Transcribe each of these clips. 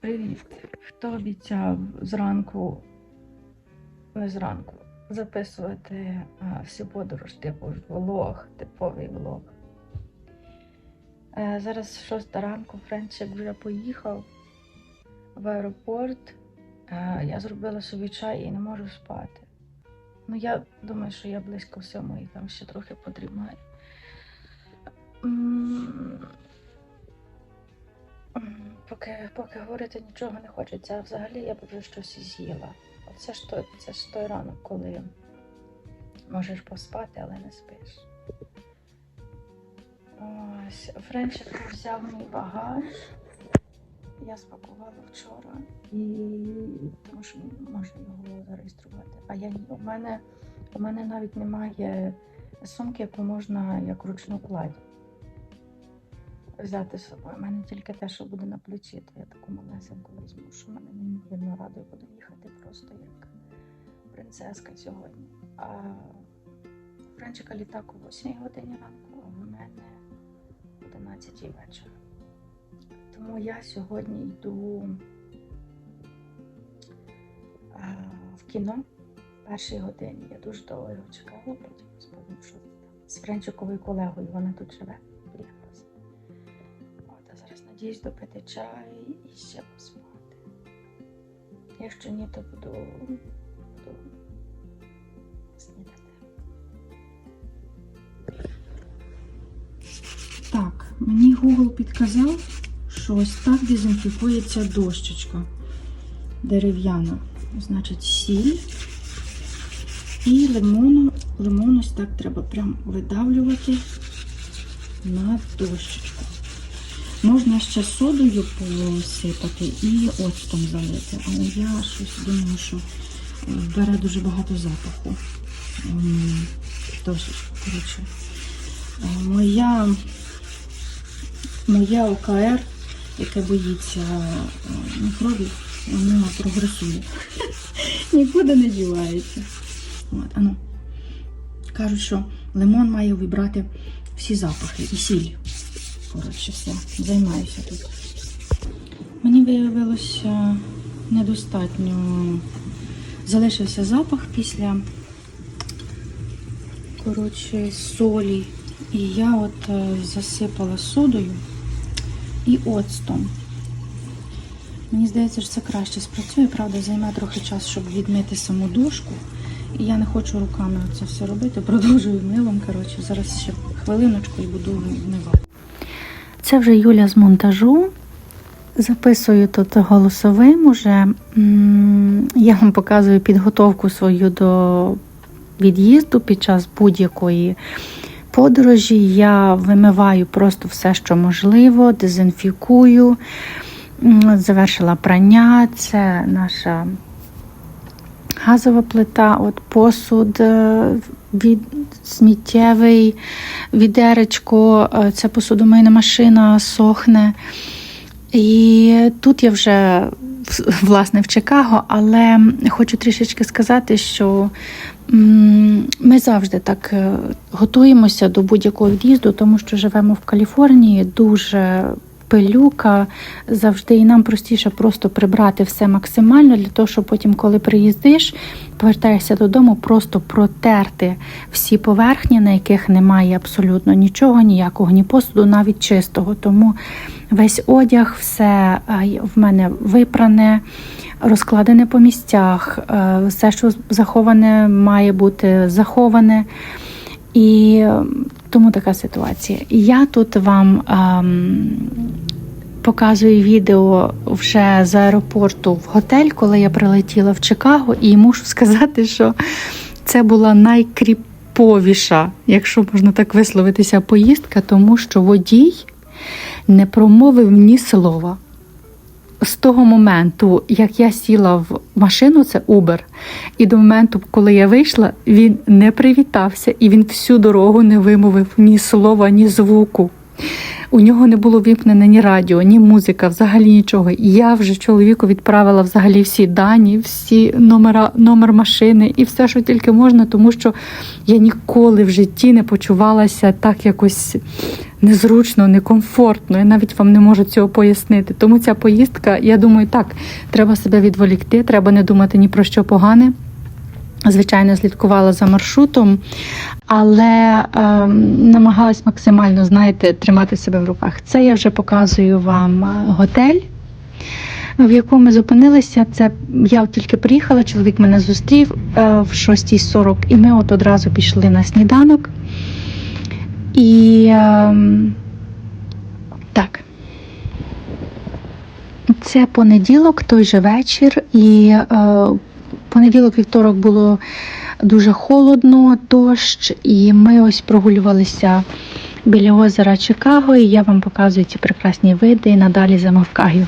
Привіт! Хто обіцяв зранку, не зранку, записувати а, всю подорож, типу влог, типовий влог. Е, зараз шоста ранку, Френчик вже поїхав в аеропорт. Е, я зробила собі чай і не можу спати. Ну, я думаю, що я близько сьомої там ще трохи подрімаю. Поки, поки говорити нічого не хочеться, а взагалі я б вже щось з'їла. Оце ж той, це ж той ранок, коли можеш поспати, але не спиш. Ось, Френчик взяв мій багаж. Я спакувала вчора і тому що можна його зареєструвати. А я ні. У мене, у мене навіть немає сумки, яку можна як ручну кладь взяти з собою. У мене тільки те, що буде на плечі, то я таку малесеньку візьму, що мене неймовірно радує, буду їхати просто як принцеска сьогодні. А у Френчика літак о 8 годині ранку, а в мене о 11 вечора. Тому я сьогодні йду в кіно в першій годині. Я дуже довго його чекала, потім розповім, що з Френчиковою колегою вона тут живе. Надіюсь допити чай і ще поспати. Якщо ні, то буду, буду снідати. Так, мені Google підказав, що ось так дезінфікується дощечка дерев'яна. Значить, сіль і лимону. Лимон ось так треба прям видавлювати на дощечку. Можна ще содою посипати і оцтом залити. Але я щось думаю, що бере дуже багато запаху. М, Дощечка, коротше. Е, Моя, моя ОКР, яке боїться е, мікробів, воно прогресує. Нікуди не дівається. От, ану. Кажуть, що лимон має вибрати всі запахи і сіль. Коротше, все, займаюся тут. Мені виявилося недостатньо. Залишився запах після коротше, солі. І я от е, засипала содою і оцтом. Мені здається, що це краще спрацює, правда, займе трохи часу, щоб відмити саму дошку. І я не хочу руками це все робити. Продовжую милом. Коротше, зараз ще хвилиночку і буду вмивати. Це вже Юля з монтажу. Записую тут голосовим уже. Я вам показую підготовку свою до від'їзду під час будь-якої подорожі. Я вимиваю просто все, що можливо, дезінфікую. Завершила прання. Це наша газова плита, от посуд е, від сміттєвий, відеречко, е, це посудомийна машина сохне. І тут я вже власне в Чикаго, але хочу трішечки сказати, що ми завжди так е, готуємося до будь-якого від'їзду, тому що живемо в Каліфорнії, дуже пилюка завжди, і нам простіше просто прибрати все максимально для того, щоб потім, коли приїздиш, повертаєшся додому, просто протерти всі поверхні, на яких немає абсолютно нічого, ніякого, ні посуду, навіть чистого. Тому весь одяг, все е, в мене випране, розкладене по місцях, е, все, що заховане, має бути заховане. І тому така ситуація. Я тут вам ем, показую відео вже з аеропорту в готель, коли я прилетіла в Чикаго, і мушу сказати, що це була найкріповіша, якщо можна так висловитися, поїздка, тому що водій не промовив ні слова. З того моменту, як я сіла в машину, це Uber, і до моменту, коли я вийшла, він не привітався і він всю дорогу не вимовив ні слова, ні звуку. У нього не було вімкнене ні радіо, ні музика, взагалі нічого. Я вже чоловіку відправила взагалі всі дані, всі номера, номер машини і все, що тільки можна, тому що я ніколи в житті не почувалася так якось незручно, некомфортно. Я навіть вам не можу цього пояснити. Тому ця поїздка, я думаю, так, треба себе відволікти, треба не думати ні про що погане. Звичайно, слідкувала за маршрутом, але е, намагалась максимально, знаєте, тримати себе в руках. Це я вже показую вам е, готель, в якому ми зупинилися. Це я тільки приїхала, чоловік мене зустрів е, в 6.40, і ми от одразу пішли на сніданок. І е, так. Це понеділок, той же вечір, і е, понеділок, вівторок було дуже холодно, дощ, і ми ось прогулювалися біля озера Чикаго, і я вам показую ці прекрасні види і надалі замовкаю.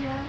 yeah.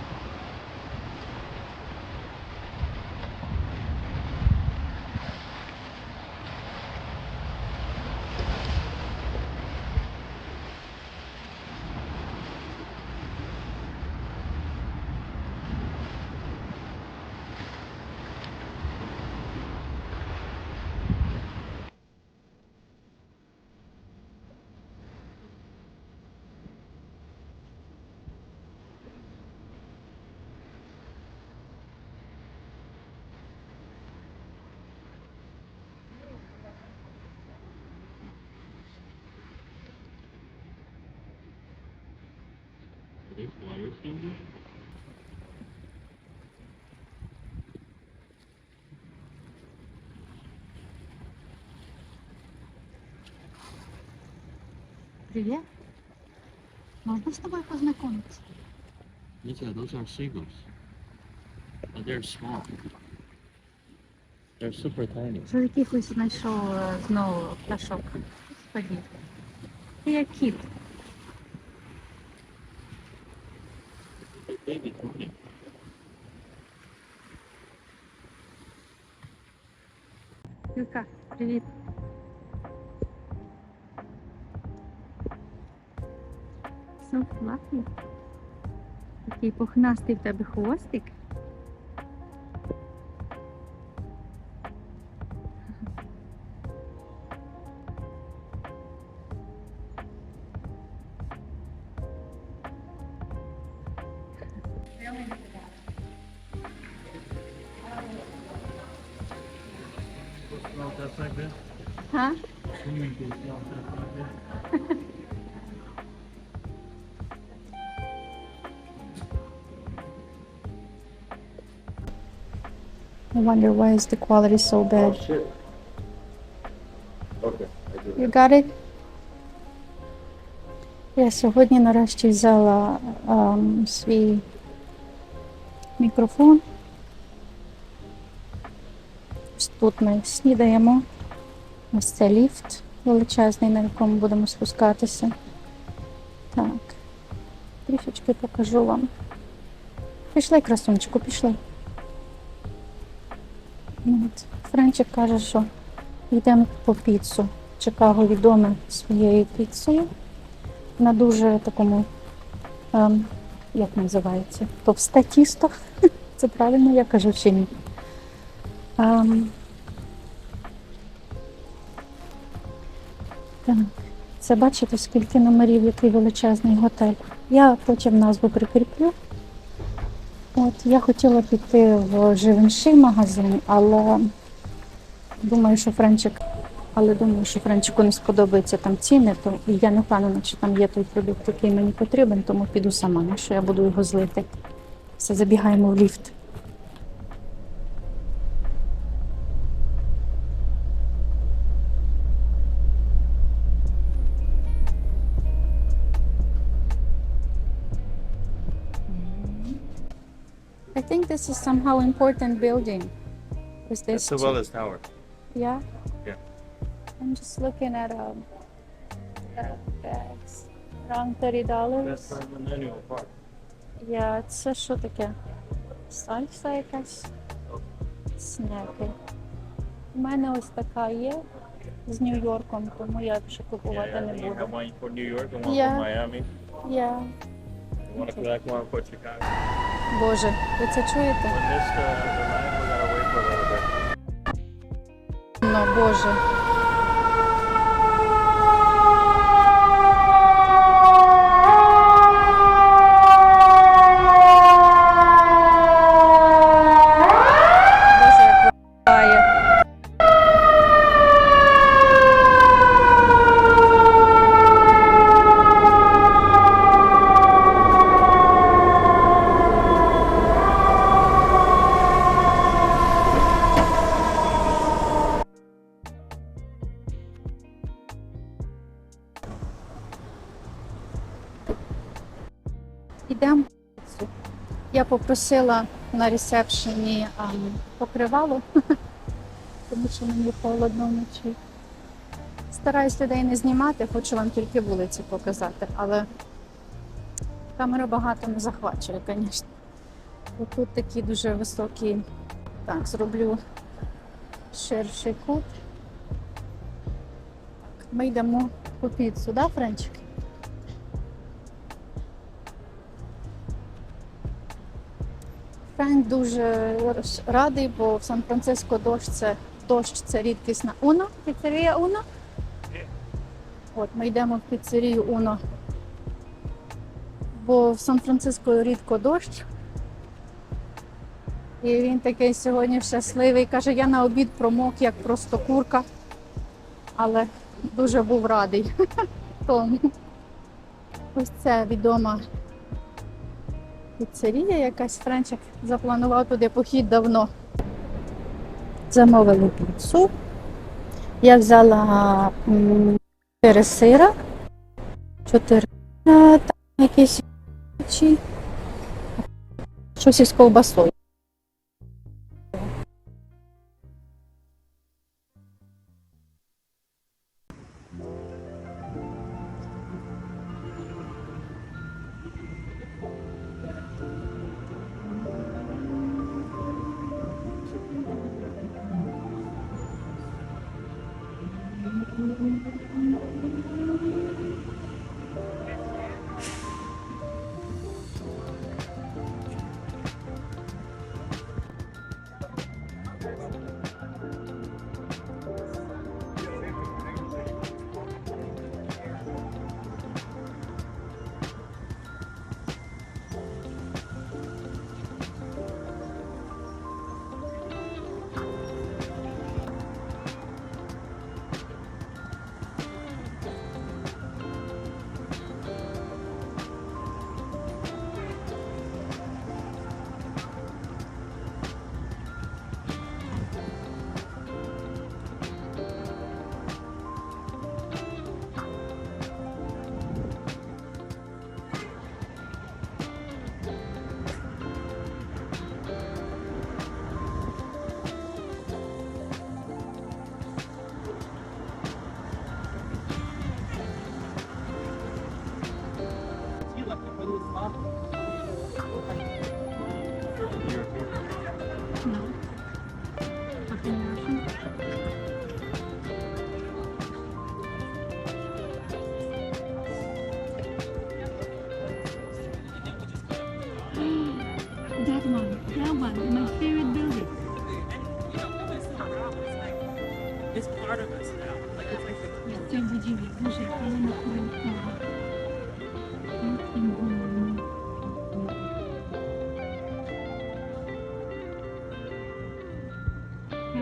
Looking. yeah. Привет. Можно с тобой познакомиться? Yeah, those are seagulls. But they're small. They're super tiny. Що якихось знайшов знову пташок. Господи. Ти як кіт. Привіт. So fluffy. Такий пухнастий в тебе хвостик. This. I wonder why is the quality so bad. shit. Okay, I do. You got it? Я сьогодні нарешті взяла ем, свій мікрофон. Тут ми снідаємо. Ось це ліфт величезний, на якому будемо спускатися. Так. Трішечки покажу вам. Пішли, красунчику, пішли. От. Френчик каже, що йдемо по піцу. Чикаго відоме своєю піцею. На дуже такому, ем, як називається, товсте тісто. Це правильно я кажу чи ні. Ем, так. Це бачите, скільки номерів, який величезний готель. Я потім назву прикріплю. От, я хотіла піти в Живенши магазин, але думаю, що Френчик Але думаю, що Френчику не сподобаються там ціни, то я не впевнена, чи там є той продукт, який мені потрібен, тому піду сама, що я буду його злити. Все, забігаємо в ліфт. this is somehow important building. Is this That's the Wellness Tower. Yeah. Yeah. I'm just looking at um uh, bags. Around thirty dollars. That's the Millennial Park. Yeah, це що таке? Сальса якась? Снеки. У мене ось така є з Нью-Йорком, тому я ще купувати Yeah, не you буду. got one for New York and one Yeah. for Miami. Я. You want to collect one for Chicago. Боже, ви це чуєте? Ну, this попросила на ресепшені покривало, тому що мені холодно вночі. Стараюсь людей не знімати, хочу вам тільки вулиці показати, але камера багато не захвачує, звісно. Тут такі дуже високі. Так, зроблю ширший кут. Ми йдемо по піцу, да, Френчик? Френк дуже радий, бо в Сан-Франциско дощ це дощ це рідкісна Уно, піцерія Уно. От ми йдемо в піцерію Уно. Бо в Сан-Франциско рідко дощ. І він такий сьогодні щасливий. Каже, я на обід промок, як просто курка, але дуже був радий тому. Ось це відома піцерія якась Френчик запланував туди похід давно. Замовили піцу. Я взяла м, чотири сира, чотири е, там якісь щось із ковбасою.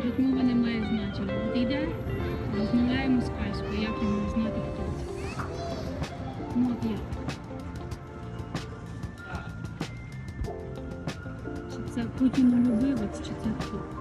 Кажуть, мова не має значення. От йде, розмовляє москальською, як йому знати, хто це. Ну от як? Чи це Путінолюбивець, чи це хто?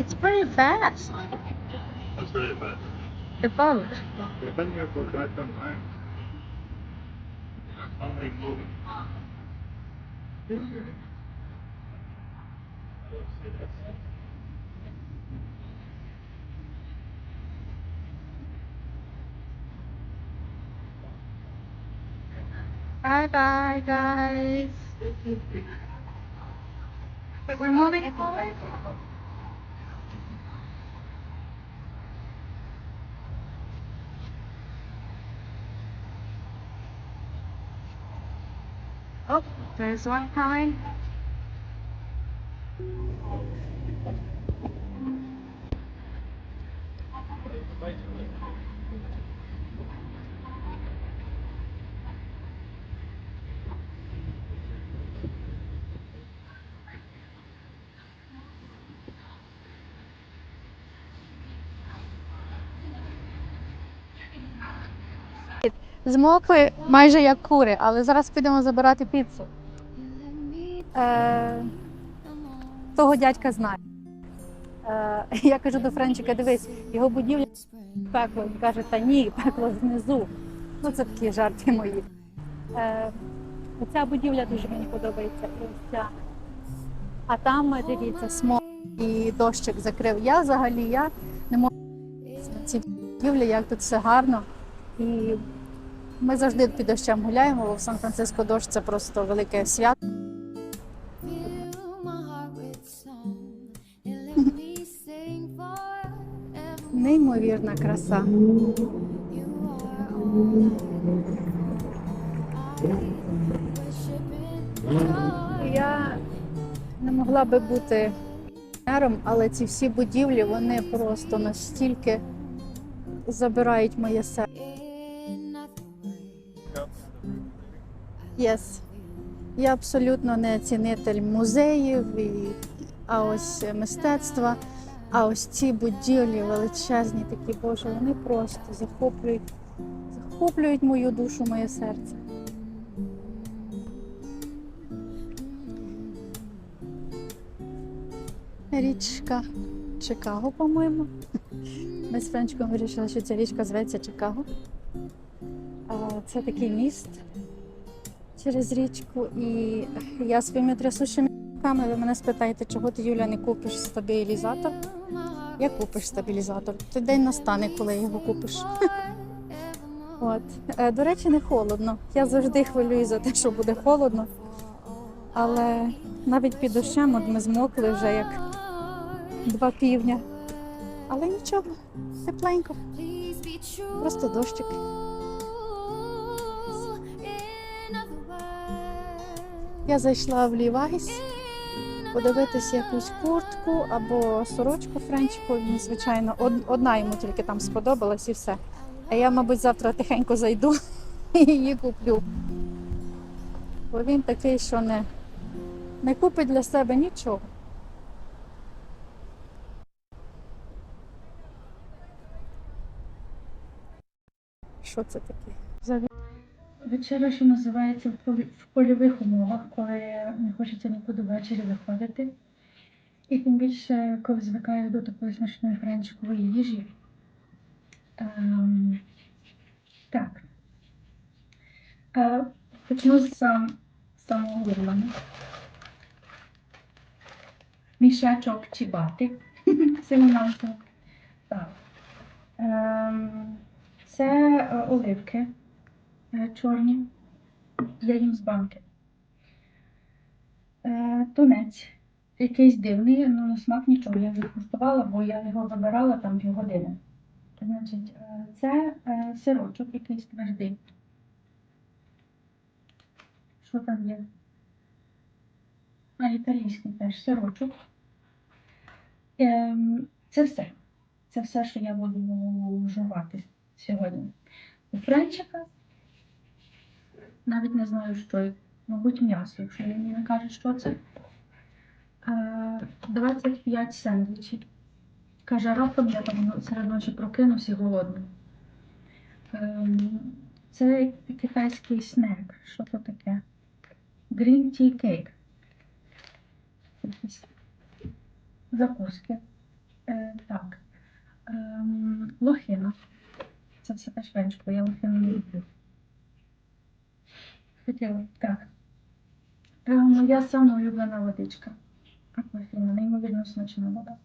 It's very fast. That's really bad. The boat. We've been here for quite some time. Only moving. Bye bye, guys. We're moving forward. Oh, there's one coming. Thank. Змокли майже як кури, але зараз підемо забирати піцу. Е, того дядька знає. Е, я кажу до Френчика, дивись, його будівля пекло. Він каже, та ні, пекло знизу. Ну, це такі жарти мої. Е, оця будівля дуже мені подобається. Ця. А там, дивіться, смог і дощик закрив. Я взагалі я не можу ці будівлі, як тут все гарно. І ми завжди під дощем гуляємо, бо в Сан-Франциско дощ це просто велике свято. Неймовірна краса. Я не могла би бути мером, але ці всі будівлі вони просто настільки забирають моє серце. Yes. Я абсолютно не цінитель музеїв, і, а ось мистецтва. А ось ці будівлі величезні, такі боже, вони просто захоплюють, захоплюють мою душу, моє серце. Річка Чикаго, по-моєму. Ми з Френчиком вирішили, що ця річка зветься Чикаго. Це такий міст через річку. І я своїми трясущими руками, ви мене спитаєте, чого ти, Юля, не купиш стабілізатор? Я купиш стабілізатор. Той день настане, коли його купиш. От. Е, До речі, не холодно. Я завжди хвилююсь за те, що буде холодно. Але навіть під дощем от ми змокли вже як два півдня. Але нічого, тепленько, просто дощик. Я зайшла в Лівайс in подивитись якусь куртку або сорочку френчику. Звичайно, одна йому тільки там сподобалась і все. А я, мабуть, завтра тихенько зайду і її куплю. Бо він такий, що не, не купить для себе нічого. Що це таке? Вечеря, що називається в польових умовах, коли не хочеться нікуди ввечері виходити. І тим більше, коли звикаю до такої смачної френчикової їжі. Ем, так. Е, почну з сам, самого головного. Мішечок чібати. Це назва. Так. Ем, це е, оливки чорні. Я їм з банки. Е, тунець. Якийсь дивний, ну на смак нічого. Я вже куштувала, бо я його вибирала там півгодини. Значить, е, це е, сирочок якийсь твердий. Що там є? А, італійський теж сирочок. Ем, це все. Це все, що я буду жувати сьогодні. У френчика навіть не знаю, що. Мабуть, м'ясо, якщо він мені не каже, що це. Е, 25 сендвічів. Каже, раптом я там серед ночі прокинувся голодний. Ем, Це китайський снек. Що це таке? Green tea cake. Якісь Закуски. Е, так. Ем, лохина. Це все теж венчко, я лохину не люблю. Хотіла, так. Е, моя сама улюблена водичка. Аквафіна, неймовірно смачна вода.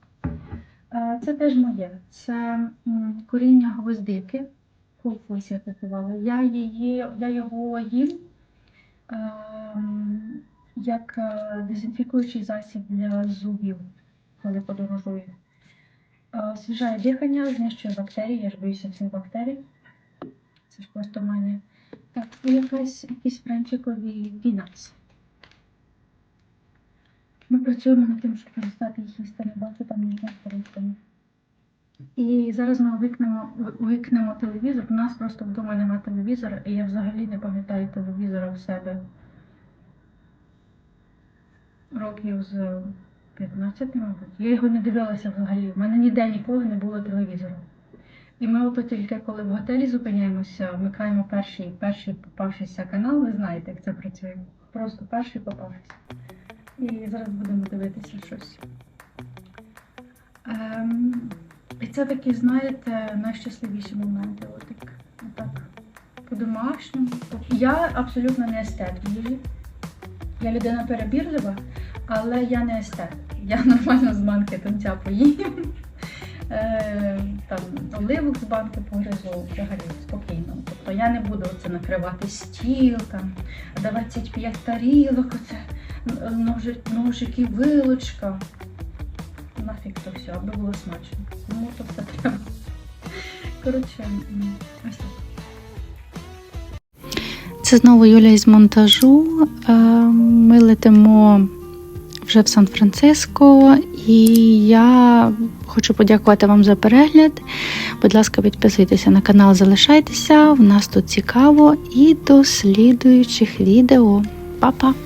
Е, Це теж моє. Це коріння гвоздики. Фулфус я купувала. Я її, я його їм ем, як е, дезінфікуючий засіб для зубів, коли подорожую. Е, Освіжає дихання, знищує бактерії, я ж боюся цих бактерій. Це ж просто в мене. Так, якась, якісь френчикові пінац. Ми працюємо над тим, щоб перестати їх їсти, не бачу там ніяких користання. І зараз ми увікнемо, увікнемо телевізор. У нас просто вдома немає телевізора, і я взагалі не пам'ятаю телевізора в себе років з 15, мабуть. Я його не дивилася взагалі. У мене ніде ніколи не було телевізора. І ми тільки коли в готелі зупиняємося, вмикаємо перший, перший попавшийся канал. Ви знаєте, як це працює. Просто перший попавшийся. І зараз будемо дивитися щось. Ем, і це такі, знаєте, найщасливіші моменти. Отак, отак. По-домашньому. Я абсолютно не естет їжі. Я людина перебірлива, але я не естет. Я нормально з банки тунця поїм. Там оливок з банки погризу взагалі спокійно. Тобто я не буду оце накривати стіл, там 25 тарілок, оце ножик, ножики, вилочка. Нафіг то все, аби було смачно. Кому то все треба. Коротше, ось так. Це знову Юля із монтажу. Е, Ми летимо вже в Сан-Франциско, і я хочу подякувати вам за перегляд. Будь ласка, підписуйтеся на канал, залишайтеся. В нас тут цікаво і до слідуючих відео. Па-па!